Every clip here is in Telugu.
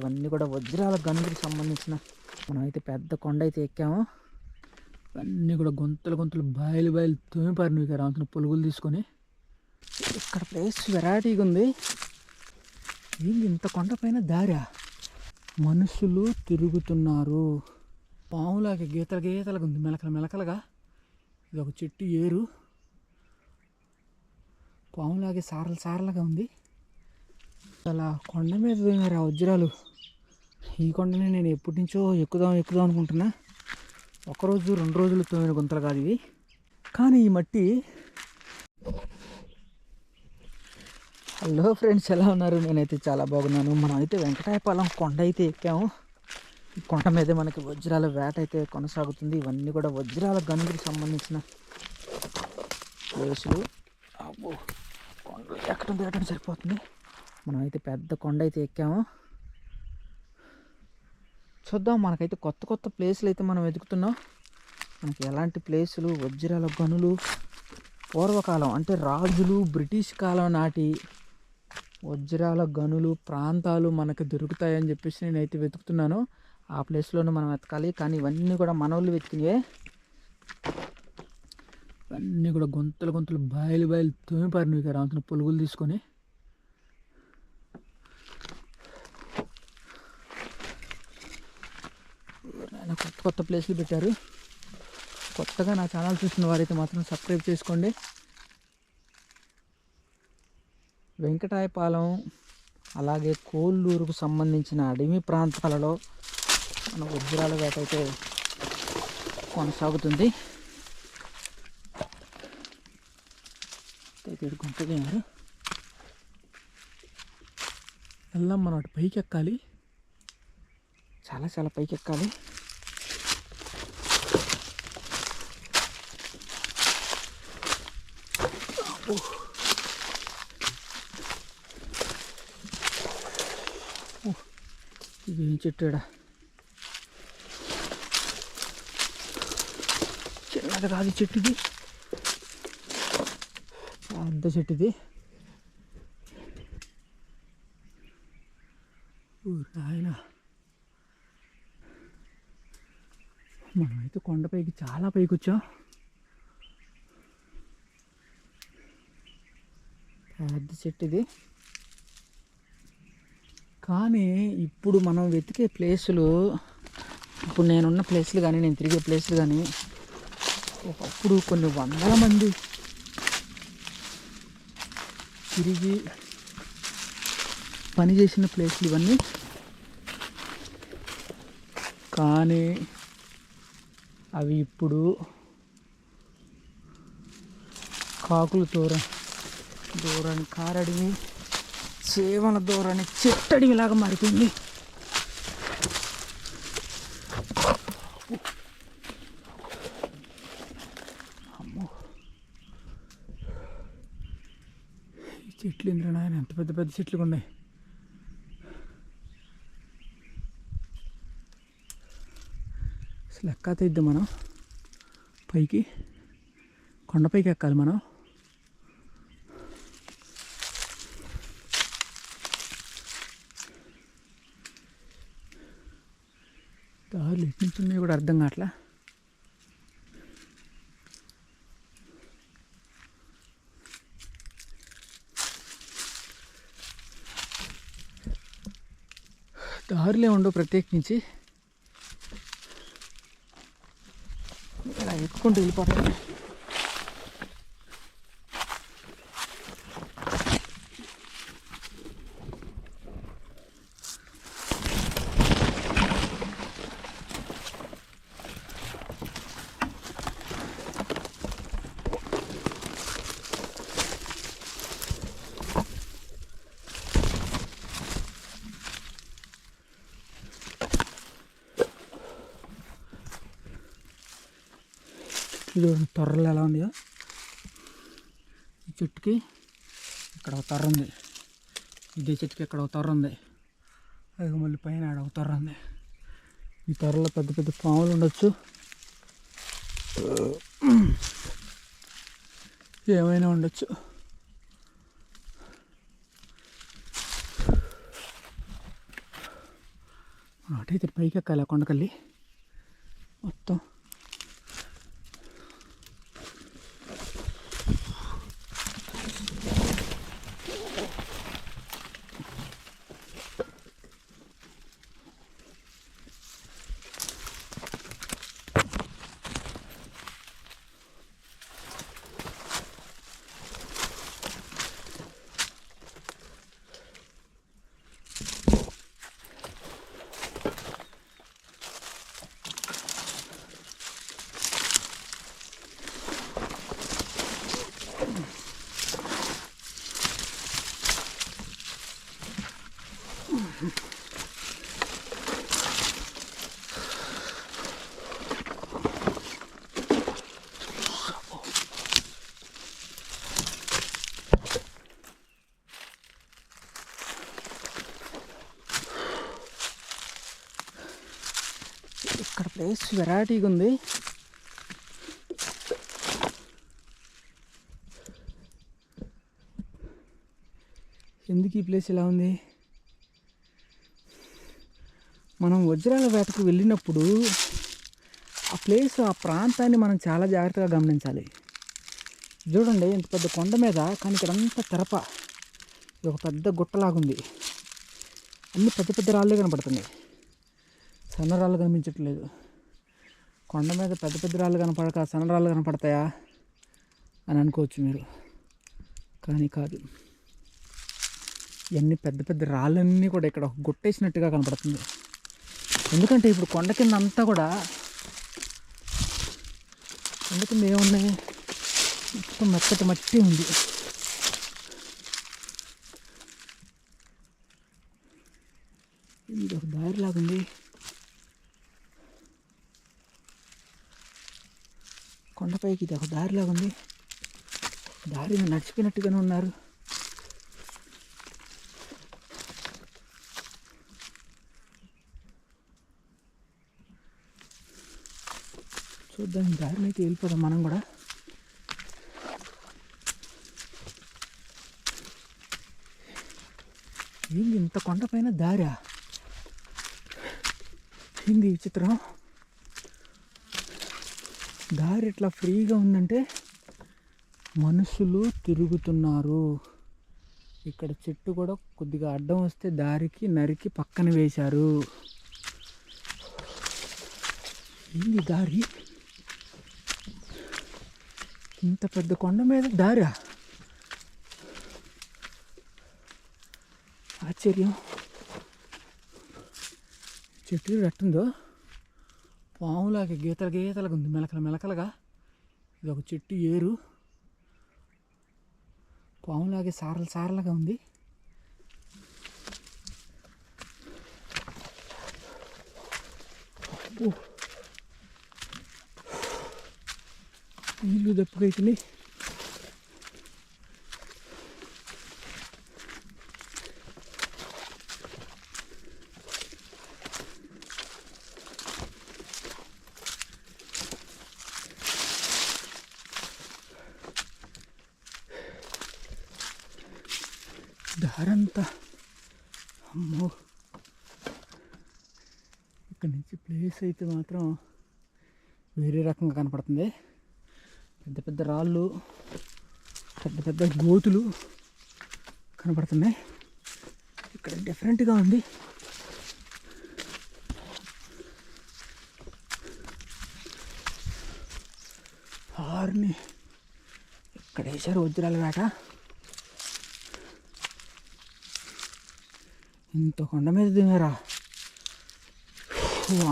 ఇవన్నీ కూడా వజ్రాల గనులకు సంబంధించిన మనం అయితే పెద్ద కొండ అయితే ఎక్కాము. ఇవన్నీ కూడా గొంతులు గొంతులు బాయలు బాయలు తోమిపారు నీకు అంత పొలుగులు తీసుకొని. ఇక్కడ ప్లేస్ వెరైటీగా ఉంది. ఏంది ఇంత కొండ పైన దారా? మనుషులు తిరుగుతున్నారు. పాములాగా గీతల గీతలుగా ఉంది మెలకలు మెలకలుగా. ఇది ఒక చెట్టు ఏరు. పాములాగే సారలు సారలుగా ఉంది. అలా కొండ మీద పోయినారు ఆ వజ్రాలు? ఈ కొండని నేను ఎప్పటి నుంచో ఎక్కుదాం ఎక్కుదాం అనుకుంటున్నా. ఒకరోజు రెండు రోజులు తోమిన గుంతలు కాదు ఇవి. కానీ ఈ మట్టి హలో ఫ్రెండ్స్ ఎలా ఉన్నారు? నేనైతే చాలా బాగున్నాను. మనం అయితే వెంకటాయపాలెం కొండ అయితే ఎక్కాము. కొండ మీద మనకి వజ్రాల వేట అయితే కొనసాగుతుంది. ఇవన్నీ కూడా వజ్రాల గనులకు సంబంధించిన ప్లేసులు అబ్బో కొండలు ఎక్కడం దిగటం సరిపోతుంది. మనం అయితే పెద్ద కొండ అయితే ఎక్కాము. చూద్దాం మనకైతే కొత్త కొత్త ప్లేసులు అయితే మనం వెతుకుతున్నాం. మనకి ఎలాంటి ప్లేసులు వజ్రాల గనులు పూర్వకాలం అంటే రాజులు బ్రిటిష్ కాలం నాటి వజ్రాల గనులు ప్రాంతాలు మనకు దొరుకుతాయని చెప్పేసి నేనైతే వెతుకుతున్నాను. ఆ ప్లేస్లోనే మనం వెతకాలి. కానీ ఇవన్నీ కూడా మనోళ్ళు వెతికినవే. ఇవన్నీ కూడా గొంతులు గొంతులు బయలు బయలు తోమిపారినవి కదా అందులో పులుగులు తీసుకొని ఆయన కొత్త కొత్త ప్లేస్లు పెట్టారు. కొత్తగా నా ఛానల్ చూసిన వారైతే మాత్రం సబ్స్క్రైబ్ చేసుకోండి. వెంకటాయపాలెం అలాగే కోల్లూరుకు సంబంధించిన అడవి ప్రాంతాలలో మన వజ్రాల వేట అయితే కొనసాగుతుంది. అయితే ఇటు వెళ్దాం మనం అటు పైకి ఎక్కాలి చాలా చాలా పైకి ఎక్కాలి అబ్బో. ఓ, ఇదేం ఏం చెట్టు చిన్నది కాదు చెట్టుది పెద్ద చెట్టుది ఆయన మనమైతే కొండపైకి చాలా పైకి వచ్చాం పెద్ద చెట్టు ఇది. కానీ ఇప్పుడు మనం వెతికే ప్లేసులు ఇప్పుడు నేనున్న ప్లేసులు కానీ నేను తిరిగే ప్లేస్లు కానీ ఒకప్పుడు కొన్ని వందల మంది తిరిగి పని చేసిన ప్లేస్లు ఇవన్నీ. కానీ అవి ఇప్పుడు కాకులు తోర దూరాన్ని కారడివి సేవన దూరాన్ని చెట్టడివిలాగా మారిపోయింది. అమ్మో. ఈ చెట్లు ఇంద్ర నాయన ఎంత పెద్ద పెద్ద చెట్లు ఉన్నాయి అసలు ఎక్కాత ఇద్దాం మనం. పైకి కొండపైకి ఎక్కాలి మనం. దారులు ఎటు నుంచి ఉన్నాయో కూడా అర్థం కావట్లా? దారులే ఉండవు ప్రత్యేకించి ఇలా ఎక్కుంటూ వెళ్ళిపోతాను ఇది తొర్రలు ఎలా ఉందో ఈ చెట్టుకి ఇక్కడ ఒక తొర్ర ఉంది. ఇదే చెట్టుకి ఇక్కడ ఒక తొర్ర ఉంది. అది మళ్ళీ పైన ఆడ ఒక తొర్ర ఉంది. ఈ తొర్రలో పెద్ద పెద్ద పాములు ఉండొచ్చు. ఏమైనా ఉండొచ్చు. అటైతే పైకి ఎక్కాలి కొండకల్లి. మొత్తం ఇక్కడ ప్లేస్ వెరైటీగా ఉంది. ఎందుకు ఈ ప్లేస్ ఇలా ఉంది? మనం వజ్రాల వేటకు వెళ్ళినప్పుడు ఆ ప్లేస్ ఆ ప్రాంతాన్ని మనం చాలా జాగ్రత్తగా గమనించాలి. చూడండి ఇంత పెద్ద కొండ మీద కానీ ఇక్కడంతా తెరప. ఇది ఒక పెద్ద గుట్టలాగుంది. అన్ని పెద్ద పెద్ద రాళ్ళే కనపడుతున్నాయి. సన్న రాళ్ళు కనిపించట్లేదు. కొండ మీద పెద్ద పెద్ద రాళ్ళు కనపడక సన్న రాళ్ళు కనపడతాయా అని అనుకోవచ్చు మీరు. కానీ కాదు. ఇవన్నీ పెద్ద పెద్ద రాళ్ళన్నీ కూడా ఇక్కడ గుట్టేసినట్టుగా కనపడుతుంది. ఎందుకంటే ఇప్పుడు కొండ కింద అంతా కూడా కొండ కింద ఏమున్నాయి? మొత్తం మెత్తటి మట్టి ఉంది. ఇది ఒక దారిలాగుంది. కొండపైకి ఇది ఒక దారిలాగా ఉంది. దారి నడిచిపోయినట్టుగానే ఉన్నారు. చూద్దాం దారిని అయితే వెళ్ళిపోదాం మనం కూడా. ఏంది ఇంత కొండపైన దారా? ఏంది ఈ విచిత్రం? దారి ఇట్లా ఫ్రీగా ఉందంటే మనుషులు తిరుగుతున్నారు. ఇక్కడ చెట్టు కూడా కొద్దిగా అడ్డం వస్తే దారికి నరికి పక్కన వేశారు. ఏంది దారి? ఇంత పెద్ద కొండ మీద దారా? ఆశ్చర్యం. చెట్టు ఎట్టుందో పాములాగా గీతల గీతలుగా ఉంది. మెలకలు మెలకలుగా. ఇది ఒక చెట్టు ఏరు. పాములాగే సారలు సారలుగా ఉంది. నీళ్ళు దప్పుకైతున్నాయి దారంతా అమ్మో. ఇక్కడ నుంచి ప్లేస్ అయితే మాత్రం వేరే రకంగా కనపడుతుంది. పెద్ద పెద్ద రాళ్ళు పెద్ద పెద్ద గోతులు కనపడుతున్నాయి. ఇక్కడ డిఫరెంట్గా ఉంది. హార్ని ఇక్కడ వేశారు వజ్రాల వేట ఇంత కొండ మీద దిగారా?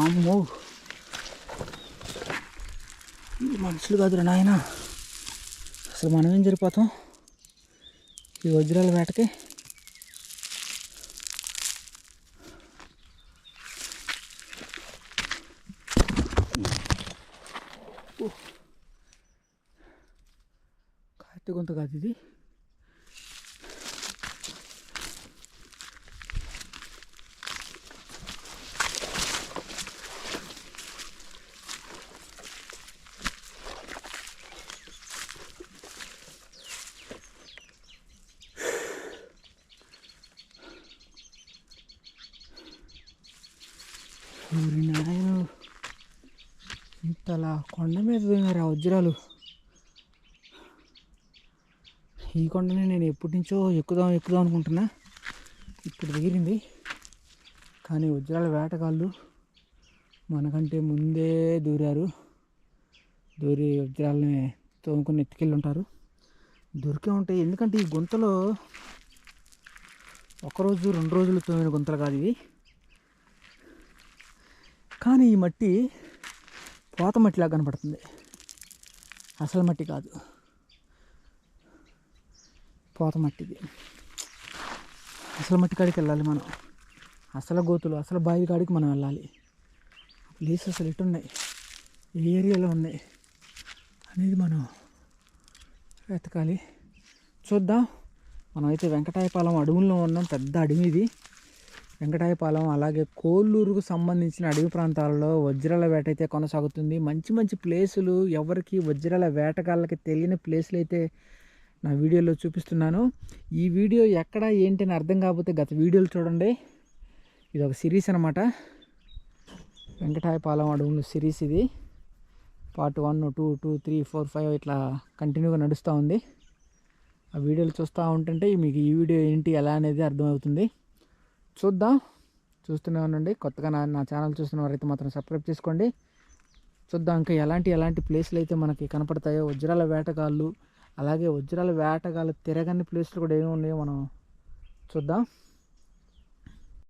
అమ్మో మనుషులు కాదురా నాయన. అసలు మనం ఏం జరిపోతాం? ఈ వజ్రాల వేటకి. కాటి గొంతు కాదు ఇది. ఊరి నాయన ఇంతలా కొండ మీద దిగారు ఆ వజ్రాలు? ఈ కొండని నేను ఎప్పటి నుంచో ఎక్కుదాం ఎక్కుదాం అనుకుంటున్నా. ఇప్పుడు దిగిరింది కానీ వజ్రాల వేటగాళ్ళు మనకంటే ముందే దూరారు. దూరి వజ్రాలని తోముకొని ఎత్తుకెళ్ళి ఉంటారు. దొరికే ఉంటాయి. ఎందుకంటే ఈ గుంతలో ఒకరోజు రెండు రోజులు తోమిన గుంతలు కాదు ఇవి. కానీ ఈ మట్టి పోత మట్టిలా కనపడుతుంది. అసలు మట్టి కాదు. పోత మట్టిది. అసలు మట్టి కాడికి వెళ్ళాలి మనం. అసలు గోతులు అసలు బావి కాడికి మనం వెళ్ళాలి. ప్లేస్ అసలు ఎటున్నాయి ఏ ఏరియాలో ఉన్నాయి. అనేది మనం వెతకాలి. చూద్దాం. మనమైతే వెంకటాయపాలెం అడవుల్లో ఉన్నాం. పెద్ద అడవి ఇది వెంకటాయపాలెం అలాగే కోల్లూరుకు సంబంధించిన అడవి ప్రాంతాలలో వజ్రాల వేట అయితే కొనసాగుతుంది. మంచి మంచి ప్లేసులు ఎవరికి వజ్రాల వేటగాళ్ళకి తెలియని ప్లేసులు అయితే నా వీడియోలో చూపిస్తున్నాను. ఈ వీడియో ఎక్కడ ఏంటి అని అర్థం కాకపోతే గత వీడియోలు చూడండి. ఇది ఒక సిరీస్ అనమాట వెంకటాయపాలెం అడవులు సిరీస్ ఇది. Part one two two three four five ఇట్లా కంటిన్యూగా నడుస్తూ ఉంది. ఆ వీడియోలు చూస్తూ ఉంటుంటే మీకు ఈ వీడియో ఏంటి ఎలా అనేది అర్థమవుతుంది. చూద్దాం. చూస్తూనే ఉండండి. కొత్తగా నా నా ఛానల్ చూస్తున్న వారైతే మాత్రం సబ్స్క్రైబ్ చేసుకోండి. చూద్దాం ఇంకా ఎలాంటి ఎలాంటి ప్లేస్లు అయితే మనకి కనపడతాయో. వజ్రాల వేటగాళ్ళు అలాగే వజ్రాల వేటగాళ్ళు తిరగని ప్లేస్లు కూడా ఏమి ఉన్నాయో మనం చూద్దాం.